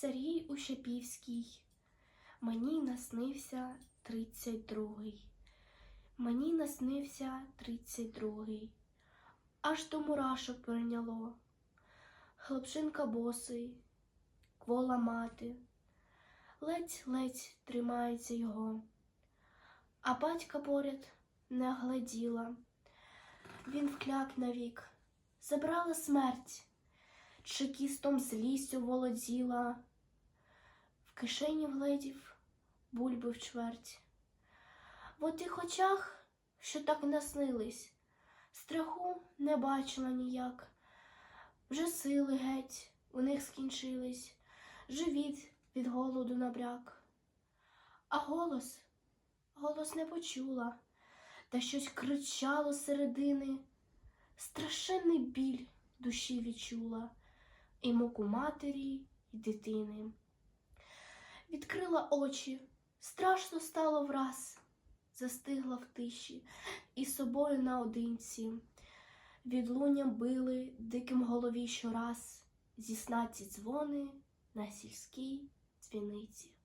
Сергій Ущепівський. Мені наснився тридцять другий. Мені наснився тридцять другий. Аж до мурашок прийняло. Хлопчинка босий, квола мати, ледь-ледь тримається його, а батька поряд не гляділа. Він вкляк навік, забрала смерть, чекістом злістю володіла, в кишені вгледів бульби в чверть. В отих очах, що так наснились, страху не бачила ніяк. Вже сили геть у них скінчились, живіт від голоду набряк. А голос, голос не почула, та щось кричало середини. Страшенний біль душі відчула, і муку матері й дитини. Відкрила очі, страшно стало враз, застигла в тиші і собою наодинці. Відлуння били диким голові щораз зі снаці дзвони на сільській дзвіниці.